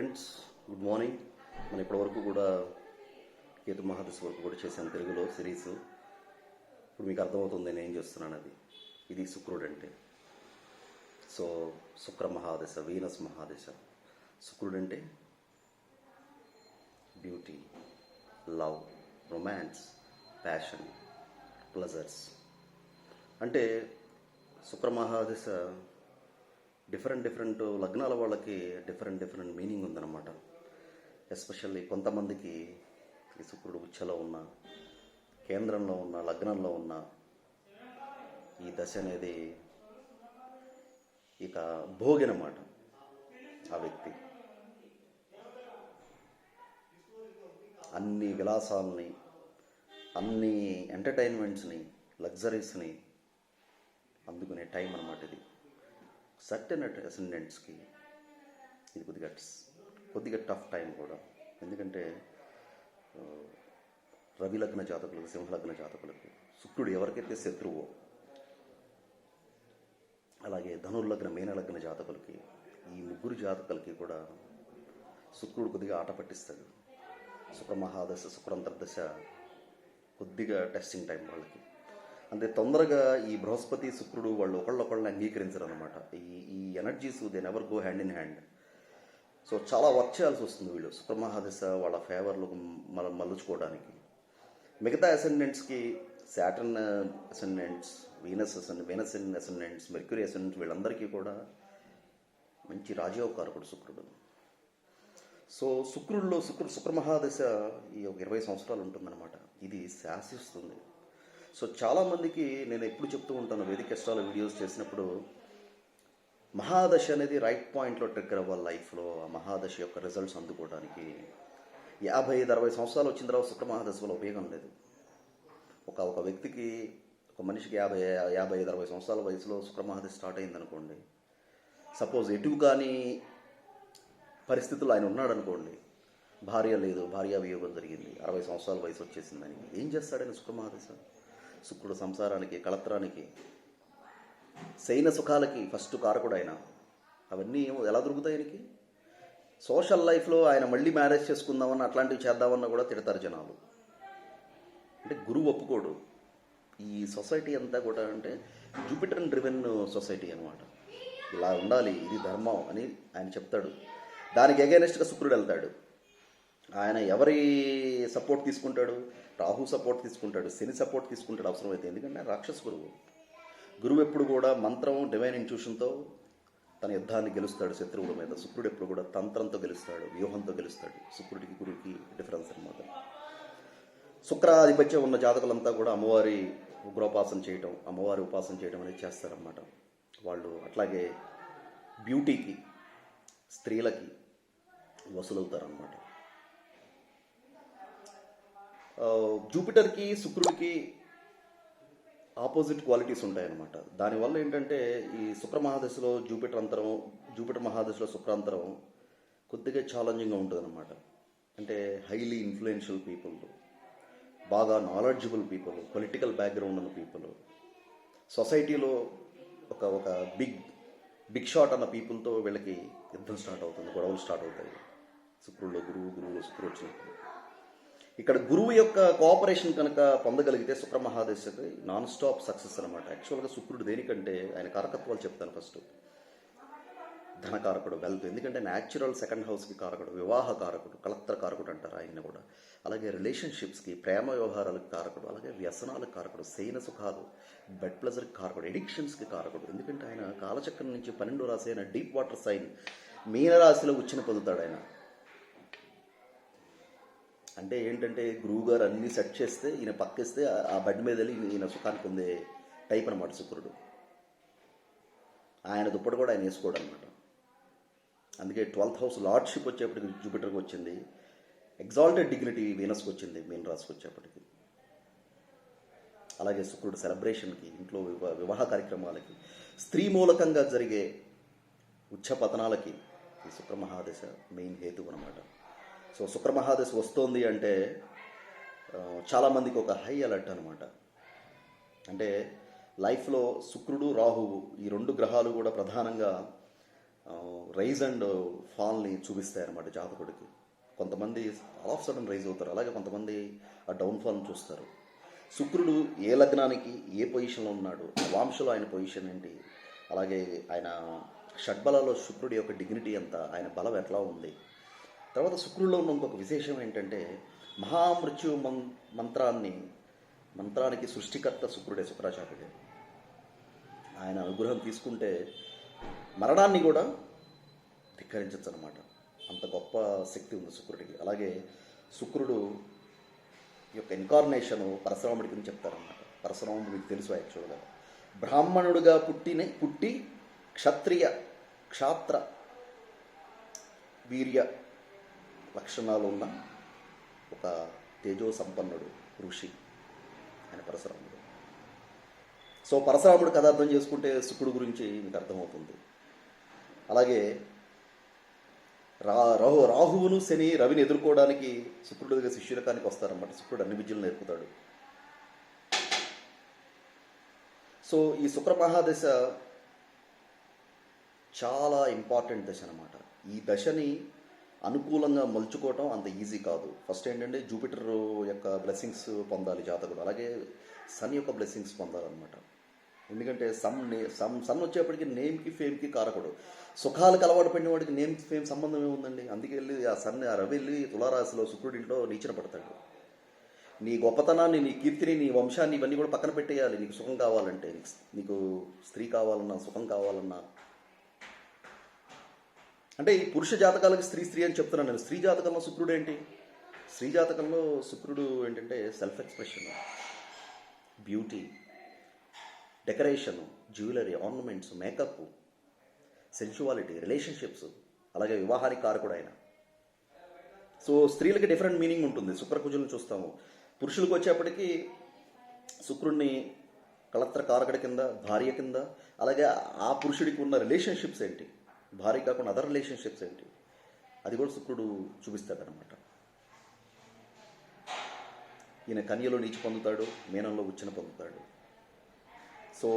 Friends good morning మనం ఇప్పటివరకు కూడా కేతు మహాదశ వరకు కూడా చేశాను తెలుగులో సిరీస్. ఇప్పుడు మీకు అర్థమవుతుంది నేను ఏం చేస్తున్నాను అది. ఇది శుక్రుడు అంటే. సో శుక్ర మహాదశ వీనస్ మహాదశ. శుక్రుడు అంటే beauty love romance passion pleasures అంటే శుక్ర మహాదశ డిఫరెంట్ డిఫరెంట్ లగ్నాల వాళ్ళకి డిఫరెంట్ డిఫరెంట్ మీనింగ్ ఉందన్నమాట. ఎస్పెషల్లీ కొంతమందికి ఈ శుక్రుడు ఉచ్చలో ఉన్న కేంద్రంలో ఉన్న లగ్నంలో ఉన్న ఈ దశ అనేది ఇక భోగి ఆ వ్యక్తి. అన్ని విలాసాలని అన్ని ఎంటర్టైన్మెంట్స్ని లగ్జరీస్ని అందుకునే టైం అనమాట ఇది. సర్టెన్ అసెండెంట్స్కి ఇది కొద్దిగా కొద్దిగా టఫ్ టైం కూడా. ఎందుకంటే రవి లగ్న జాతకులకు సింహలగ్న జాతకులకు శుక్రుడు ఎవరికైతే శత్రువో అలాగే ధనుర్లగ్న మీనలగ్న జాతకులకి ఈ ముగ్గురు జాతకులకి కూడా శుక్రుడు కొద్దిగా ఆట పట్టిస్తాడు. శుక్ర మహాదశ శుక్రంతర్దశ కొద్దిగా టెస్టింగ్ టైం వాళ్ళకి. అంటే తొందరగా ఈ బృహస్పతి శుక్రుడు వాళ్ళు ఒకళ్ళొకళ్ళని అంగీకరించరు అనమాట ఈ ఈ energies they never go hand in hand so చాలా వర్క్ చేయాల్సి వస్తుంది వీళ్ళు శుక్రమహాదశ వాళ్ళ ఫేవర్లో మల మలుచుకోవడానికి. మిగతా అసెండెంట్స్కి Saturn ascendants Venus ascend Venus ascendants Mercury ascendants వీళ్ళందరికీ కూడా మంచి రాజయోగకారకుడు శుక్రుడు. సో శుక్రుడిలో శుక్రుడు శుక్రమహాదశ ఈ ఒక ఇరవై సంవత్సరాలు ఉంటుందన్నమాట. ఇది శాసిస్తుంది. సో చాలామందికి నేను ఎప్పుడు చెప్తూ ఉంటాను వేదిక వీడియోస్ చేసినప్పుడు మహాదశ అనేది రైట్ పాయింట్లో ట్రిగ్గర్ అవ్వాలి లైఫ్లో ఆ మహాదశ యొక్క రిజల్ట్స్ అందుకోవడానికి. యాభై ఐదు అరవై సంవత్సరాలు వచ్చిన తర్వాత శుక్ర మహాదశ వల్ల ఉపయోగం లేదు. ఒక ఒక వ్యక్తికి ఒక మనిషికి యాభై యాభై ఐదు అరవై సంవత్సరాల వయసులో శుక్ర మహాదశ స్టార్ట్ అయిందనుకోండి సపోజ్ ఎటు కానీ పరిస్థితుల్లో ఆయన ఉన్నాడు అనుకోండి భార్య లేదు భార్య వియోగం జరిగింది అరవై సంవత్సరాల వయసు వచ్చేసిందని ఏం చేస్తాడని శుక్ర మహాదశ? శుక్రుడు సంసారానికి కళత్రానికి శయన సుఖాలకి ఫస్ట్ కారకుడు ఆయన అవన్నీ ఏమో ఎలా దొరుకుతాయి ఆయనకి? సోషల్ లైఫ్లో ఆయన మళ్ళీ మ్యారేజ్ చేసుకుందామని అట్లాంటివి చేద్దామన్నా కూడా తిడతారు జనాలు. అంటే గురువు ఒప్పుకోడు. ఈ సొసైటీ అంతా కూడా అంటే జూపిటర్ డ్రివెన్ సొసైటీ అనమాట ఇలా ఉండాలి ఇది ధర్మం అని ఆయన చెప్తాడు. దానికి అగైనెస్ట్గా శుక్రుడు వెళ్తాడు. ఆయన ఎవరి సపోర్ట్ తీసుకుంటాడు? రాహు సపోర్ట్ తీసుకుంటాడు శని సపోర్ట్ తీసుకుంటాడు అవసరమైతే. ఎందుకంటే రాక్షస గురువు. గురువు ఎప్పుడు కూడా మంత్రం డివైన్ ఇంట్యూషన్తో తన యుద్ధాన్ని గెలుస్తాడు శత్రువుల మీద. శుక్రుడు ఎప్పుడు కూడా తంత్రంతో గెలుస్తాడు వ్యూహంతో గెలుస్తాడు. శుక్రుడికి గురువుకి డిఫరెన్స్ అనమాట శుక్రాధిపత్యం ఉన్న జాతకులంతా కూడా అమ్మవారి ఉగ్రోపాసన చేయటం అమ్మవారి ఉపాసన చేయడం అనేది చేస్తారన్నమాట. వాళ్ళు అట్లాగే బ్యూటీకి స్త్రీలకి వసూలవుతారనమాట ఆ, జూపిటర్కి శుక్రుడికి ఆపోజిట్ క్వాలిటీస్ ఉంటాయన్నమాట. దానివల్ల ఏంటంటే ఈ శుక్ర మహాదశలో జూపిటర్ అంతరం జూపిటర్ మహాదశలో శుక్రాంతరం కొద్దిగా ఛాలెంజింగ్గా ఉంటుంది అనమాట అంటే హైలీ ఇన్ఫ్లుయెన్షియల్ పీపుల్ బాగా నాలెడ్జబుల్ పీపుల్ పొలిటికల్ బ్యాక్గ్రౌండ్ ఉన్న పీపుల్ సొసైటీలో ఒక ఒక బిగ్ బిగ్ షాట్ అన్న పీపుల్తో వీళ్ళకి యుద్ధం స్టార్ట్ అవుతుంది గొడవలు స్టార్ట్ అవుతాయి. శుక్రుల్లో గురువు గురువులు శుక్రుడు వచ్చినప్పుడు. ఇక్కడ గురువు యొక్క కోఆపరేషన్ కనుక పొందగలిగితే శుక్ర నాన్ స్టాప్ సక్సెస్ అనమాట యాక్చువల్గా శుక్రుడు దేనికంటే ఆయన కారకత్వాలు చెప్తాను ఫస్ట్ ధనకారకుడు వెల్త్ ఎందుకంటే న్యాచురల్ సెకండ్ హౌస్కి కారకుడు వివాహ కారకుడు కలత్ర కారకుడు అంటారు ఆయన కూడా. అలాగే రిలేషన్షిప్స్కి ప్రేమ వ్యవహారాలకు కారకుడు అలాగే వ్యసనాలకు కారకుడు శయన సుఖాలు బెడ్ ప్లెజర్కి కారకుడు ఎడిక్షన్స్కి కారకుడు. ఎందుకంటే ఆయన కాలచక్రం నుంచి పన్నెండు రాశి అయిన డీప్ వాటర్ సైన్ మీనరాశిలో ఉచ్చిన పొందుతాడు ఆయన. అంటే ఏంటంటే గురువు గారు అన్ని సెట్ చేస్తే ఈయన పక్కేస్తే ఆ- బండి బెడ్ మీద వెళ్ళి ఈయన సుఖాన్ని పొందే టైప్ అనమాట శుక్రుడు. ఆయన దుప్పటి కూడా ఆయన వేసుకోడు అనమాట అందుకే ట్వెల్త్ హౌస్ లార్డ్షిప్ వచ్చేప్పటికి జూపిటర్కి వచ్చింది. ఎగ్జాల్టెడ్ డిగ్నిటీ వీనస్కి వచ్చింది మీన్ రాశికి వచ్చేప్పటికి. అలాగే శుక్రుడు సెలబ్రేషన్కి ఇంట్లో వివా వివాహ కార్యక్రమాలకి స్త్రీ మూలకంగా జరిగే ఉచ్చపతనాలకి ఈ శుక్ర మహాదశ మెయిన్ హేతు అనమాట సో శుక్రమహాదశ వస్తోంది అంటే చాలామందికి ఒక హై అలర్ట్ అనమాట అంటే లైఫ్లో శుక్రుడు రాహువు ఈ రెండు గ్రహాలు కూడా ప్రధానంగా రైజ్ అండ్ ఫాల్ని చూపిస్తాయన్నమాట జాతకుడికి. కొంతమంది ఆల్ ఆఫ్ సడన్ రైజ్ అవుతారు. అలాగే కొంతమంది ఆ డౌన్ఫాల్ని చూస్తారు. శుక్రుడు ఏ లగ్నానికి ఏ పొజిషన్లో ఉన్నాడు వాంశలో ఆయన పొజిషన్ ఏంటి అలాగే ఆయన షడ్బలలో శుక్రుడి యొక్క డిగ్నిటీ ఎంత ఆయన బలం ఎట్లా ఉంది తర్వాత శుక్రుల్లో ఉన్న ఇంకొక విశేషం ఏంటంటే మహామృత్యు మం మంత్రాన్ని మంత్రానికి సృష్టికర్త శుక్రుడే శుక్రాచార్యుడే. ఆయన అనుగ్రహం తీసుకుంటే మరణాన్ని కూడా ధిక్కరించచ్చు అనమాట అంత గొప్ప శక్తి ఉంది శుక్రుడికి. అలాగే శుక్రుడు యొక్క ఇన్కార్నేషను పరశురాముడి గురించి చెప్తారన్నమాట. పరశురాముడు మీకు తెలుసు యాక్చువల్గా బ్రాహ్మణుడుగా పుట్టిన పుట్టి క్షత్రియ క్షాత్ర వీర్య లక్షణాలు ఉన్న ఒక తేజో సంపన్నుడు ఋషి ఆయన పరశురాముడు. సో పరశురాముడు కథ అర్థం చేసుకుంటే శుక్రుడు గురించి మీకు అర్థమవుతుంది. అలాగే రా రాహు రాహువును శని రవిని ఎదుర్కోవడానికి శుక్రుడి దగ్గర శిష్యులకానికి వస్తారన్నమాట. శుక్రుడు అన్ని విద్యలు నేర్పుతాడు. సో ఈ శుక్ర మహాదశ చాలా ఇంపార్టెంట్ దశ అనమాట ఈ దశని అనుకూలంగా మలుచుకోవటం అంత ఈజీ కాదు. ఫస్ట్ ఏంటంటే జూపిటర్ యొక్క బ్లెస్సింగ్స్ పొందాలి జాతకుడు. అలాగే సన్ యొక్క బ్లెస్సింగ్స్ పొందాలన్నమాట. ఎందుకంటే సమ్ నే సమ్ సన్ వచ్చేప్పటికి నేమ్కి ఫేమ్కి కారకుడు. సుఖాలకు అలవాటు పడిన వాడికి నేమ్ ఫేమ్ సంబంధం ఏముందండి? అందుకే వెళ్ళి ఆ సన్ ఆ రవి వెళ్ళి తులారాశిలో శుక్రుడింట్లో నీచన పడతాడు. నీ గొప్పతనాన్ని నీ కీర్తిని నీ వంశాన్ని ఇవన్నీ కూడా పక్కన పెట్టేయాలి. నీకు సుఖం కావాలంటే. నీకు స్త్రీ కావాలన్నా సుఖం కావాలన్నా. అంటే ఈ పురుష జాతకాలకు స్త్రీ స్త్రీ అని చెప్తున్నాను నేను. స్త్రీ జాతకంలో శుక్రుడు ఏంటి? స్త్రీ జాతకంలో శుక్రుడు ఏంటంటే self expression beauty decoration jewellery ornaments makeup sensuality relationships అలాగే వివాహానికి కారకుడు ఆయన. సో స్త్రీలకి డిఫరెంట్ మీనింగ్ ఉంటుంది. శుక్రకుజులను చూస్తాము. పురుషులకు వచ్చేప్పటికీ శుక్రుడిని కళత్ర కారకుడి కింద భార్య కింద అలాగే ఆ పురుషుడికి ఉన్న రిలేషన్షిప్స్ ఏంటి? భార్య కాకుండా అదర్ రిలేషన్షిప్స్ ఏంటి? అది కూడా శుక్రుడు చూపిస్తాడనమాట ఈయన కన్యలో నీచి పొందుతాడు మీనంలో ఉచ్చిన పొందుతాడు. సో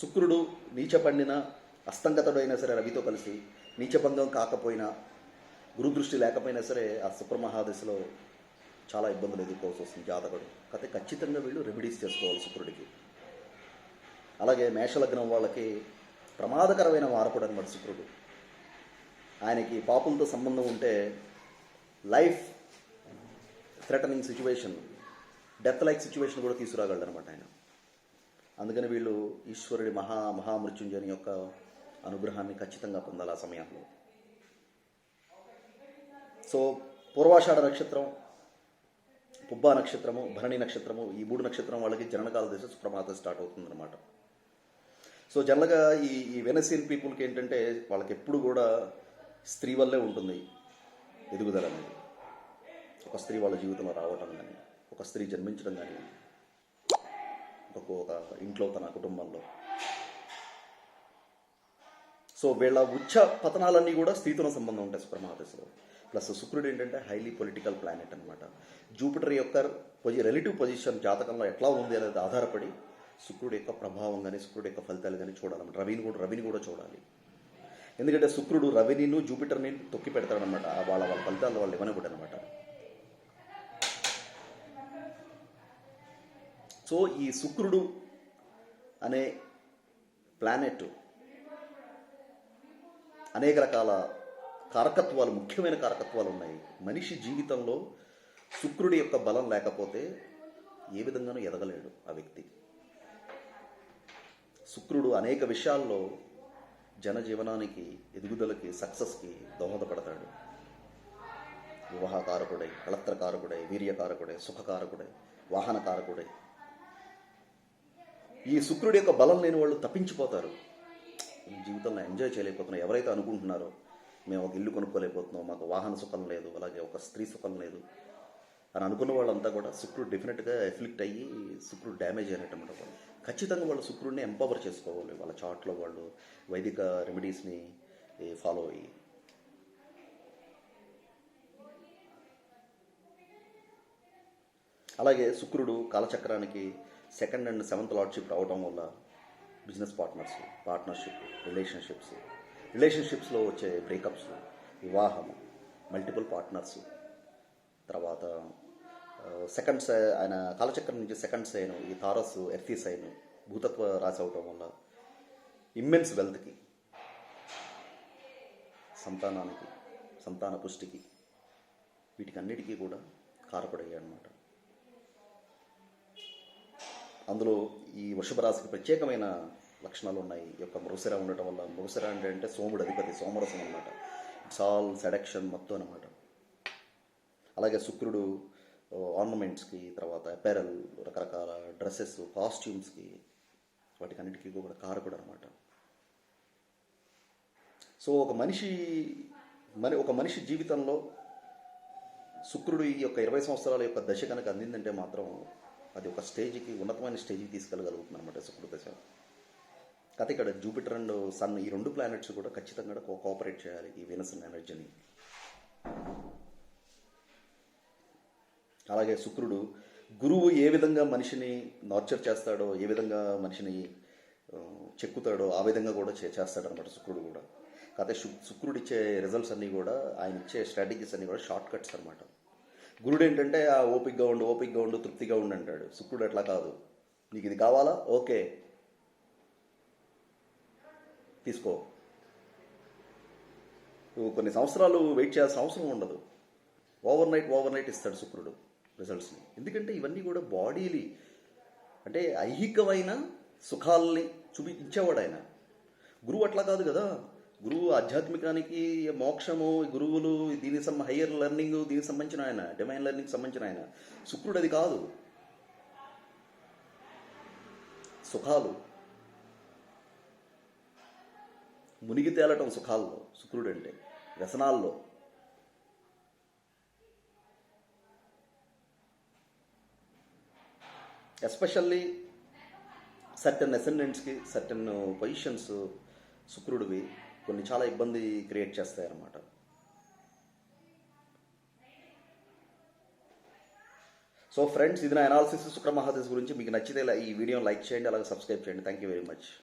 శుక్రుడు నీచ పండిన అయినా సరే రవితో కలిసి నీచభంగం కాకపోయినా గురుదృష్టి లేకపోయినా సరే ఆ శుక్రమహాదశలో చాలా ఇబ్బందులు ఎదుర్కోవాల్సి వస్తుంది జాతకుడు. అయితే ఖచ్చితంగా వీళ్ళు రెమెడీస్ చేసుకోవాలి శుక్రుడికి. అలాగే మేషలగ్నం వాళ్ళకి ప్రమాదకరమైన మార్పుడు అనమాట శుక్రుడు. ఆయనకి పాపంతో సంబంధం ఉంటే life threatening situation death like situation కూడా తీసుకురాగలడు అనమాట ఆయన. అందుకని వీళ్ళు ఈశ్వరుడి మహా మహామృత్యుంజయుని యొక్క అనుగ్రహాన్ని ఖచ్చితంగా పొందాలి ఆ సమయంలో. సో పూర్వాషాఢ నక్షత్రం పుబ్బా నక్షత్రము భరణి నక్షత్రము ఈ మూడు నక్షత్రం వాళ్ళకి జననకాల దశ సుప్రమాదం స్టార్ట్ అవుతుందన్నమాట. సో జనరల్గా ఈ ఈ వెనసీన్ పీపుల్కి ఏంటంటే వాళ్ళకి ఎప్పుడు కూడా స్త్రీ వల్లే ఉంటుంది ఎదుగుదల అనేది. ఒక స్త్రీ వాళ్ళ జీవితంలో రావటం కానీ ఒక స్త్రీ జన్మించడం కానీ ఒక ఒక ఇంట్లో తన కుటుంబంలో. సో వీళ్ళ ఉచ్చ పతనాలన్నీ కూడా స్త్రీతో సంబంధం ఉంటాయి సుప్రమాదశలో ప్లస్ శుక్రుడు ఏంటంటే హైలీ పొలిటికల్ ప్లానెట్ అనమాట జూపిటర్ యొక్క పొజి రిలేటివ్ పొజిషన్ జాతకంలో ఎట్లా ఉంది అనేది ఆధారపడి శుక్రుడు యొక్క ప్రభావం కానీ శుక్రుడు యొక్క ఫలితాలు కానీ చూడాలన్నమాట. రవిని కూడా రవిని కూడా చూడాలి. ఎందుకంటే శుక్రుడు రవినిను జూపిటర్ని తొక్కి పెడతాడనమాట. వాళ్ళ వాళ్ళ ఫలితాలు వాళ్ళు ఇవ్వనివ్వడు అనమాట సో ఈ శుక్రుడు అనే ప్లానెట్ అనేక రకాల కారకత్వాలు ముఖ్యమైన కారకత్వాలు ఉన్నాయి. మనిషి జీవితంలో శుక్రుడి యొక్క బలం లేకపోతే ఏ విధంగానూ ఎదగలేడు ఆ వ్యక్తి. శుక్రుడు అనేక విషయాల్లో జనజీవనానికి ఎదుగుదలకి సక్సెస్కి దోహదపడతాడు. వివాహకారకుడై కళత్రకారకుడై వీర్యకారకుడై సుఖకారకుడై వాహనకారకుడై. ఈ శుక్రుడి యొక్క బలం లేని వాళ్ళు తప్పించిపోతారు. జీవితంలో ఎంజాయ్ చేయలేకపోతున్నాం. ఎవరైతే అనుకుంటున్నారో మేము ఒక ఇల్లు కొనుక్కోలేకపోతున్నాం మాకు వాహన సుఖం లేదు అలాగే ఒక స్త్రీ సుఖం లేదు అని అనుకున్న వాళ్ళంతా కూడా శుక్రుడు డెఫినెట్గా ఎఫ్లిక్ట్ అయ్యి శుక్రుడు డ్యామేజ్ అయినట్టు ఖచ్చితంగా వాళ్ళు శుక్రుడిని ఎంపవర్ చేసుకోవాలి. వాళ్ళ చాట్లో వాళ్ళు వైదిక రెమెడీస్ని ఫాలో అయ్యి. అలాగే శుక్రుడు కాలచక్రానికి సెకండ్ అండ్ సెవెంత్ లార్డ్షిప్ రావడం వల్ల బిజినెస్ పార్ట్నర్స్ పార్ట్నర్షిప్ రిలేషన్షిప్స్ రిలేషన్షిప్స్లో వచ్చే బ్రేకప్స్ వివాహము మల్టిపుల్ పార్ట్నర్స్ తర్వాత సెకండ్స్ ఆయన కాలచక్రం నుంచి సెకండ్ సైన్ ఈ తారస్ ఎర్తీ సైన్ భూతత్వ రాశి అవటం వల్ల ఇమ్మెన్స్ వెల్త్కి సంతానానికి సంతాన పుష్టికి వీటికన్నిటికీ కూడా కారపడయ్యాయి అన్నమాట అందులో ఈ వృషభ రాశికి ప్రత్యేకమైన లక్షణాలు ఉన్నాయి ఈ యొక్క మృగశిర ఉండటం వల్ల మృగశిర అంటే అంటే సోముడు అధిపతి సోమరసం అనమాట ఇట్స్ ఆల్ సెడక్షన్ మొత్తం అనమాట అలాగే శుక్రుడు ఆర్నమెంట్స్కి తర్వాత అపెరల్ రకరకాల డ్రెస్సెస్ కాస్ట్యూమ్స్కి వాటికన్నిటికీ కూడా కారకుడు అనమాట సో ఒక మనిషి మరి ఒక మనిషి జీవితంలో శుక్రుడు ఈ యొక్క ఇరవై సంవత్సరాల యొక్క దశ కనుక అందిందంటే మాత్రం అది ఒక స్టేజ్కి ఉన్నతమైన స్టేజ్కి తీసుకెళ్ళగలుగుతుంది అనమాట శుక్రుడు దశ. కాకపోతే ఇక్కడ జూపిటర్ అండ్ సన్ ఈ రెండు ప్లానెట్స్ కూడా ఖచ్చితంగా కో- కోఆపరేట్ చేయాలి ఈ వెనస్ ఎనర్జీని అలాగే శుక్రుడు గురువు ఏ విధంగా మనిషిని నార్చర్ చేస్తాడో ఏ విధంగా మనిషిని చెక్కుతాడో ఆ విధంగా కూడా చే చేస్తాడనమాట శుక్రుడు కూడా. కాకపోతే శు శుక్రుడు ఇచ్చే రిజల్ట్స్ అన్నీ కూడా ఆయన ఇచ్చే స్ట్రాటజీస్ అన్నీ కూడా షార్ట్ కట్స్ అనమాట గురుడు ఏంటంటే ఆ ఓపిక్గా ఉండు ఓపిక్గా ఉండు తృప్తిగా ఉండు అంటాడు. శుక్రుడు అట్లా కాదు. నీకు ఇది కావాలా? ఓకే. తీసుకో. నువ్వు కొన్ని సంవత్సరాలు వెయిట్ చేయాల్సిన అవసరం ఉండదు. ఓవర్ నైట్ ఓవర్ నైట్ ఇస్తాడు శుక్రుడు. రిజల్ట్స్ని ఎందుకంటే ఇవన్నీ కూడా బాడీని అంటే ఐహికమైన సుఖాలని చూపించేవాడు ఆయన గురువు అట్లా కాదు కదా. గురువు ఆధ్యాత్మికానికి మోక్షము గురువులు దీనికి సంబంధ హయ్యర్ లెర్నింగ్ దీనికి సంబంధించిన ఆయన డిమైన్ లెర్నింగ్ సంబంధించిన ఆయన. శుక్రుడు అది కాదు. సుఖాలు. మునిగి తేలటం సుఖాల్లో శుక్రుడు అంటే వ్యసనాల్లో. ఎస్పెషల్లీ సర్టన్ అసెండెంట్స్కి సర్టన్ పొజిషన్స్ శుక్రుడివి కొన్ని చాలా ఇబ్బంది క్రియేట్ చేస్తాయన్నమాట. సో ఫ్రెండ్స్ ఇది నా అనాలిసిస్ శుక్ర మహాదశ గురించి. మీకు నచ్చితే ఈ వీడియో లైక్ చేయండి అలాగే సబ్స్క్రైబ్ చేయండి. Thank you very much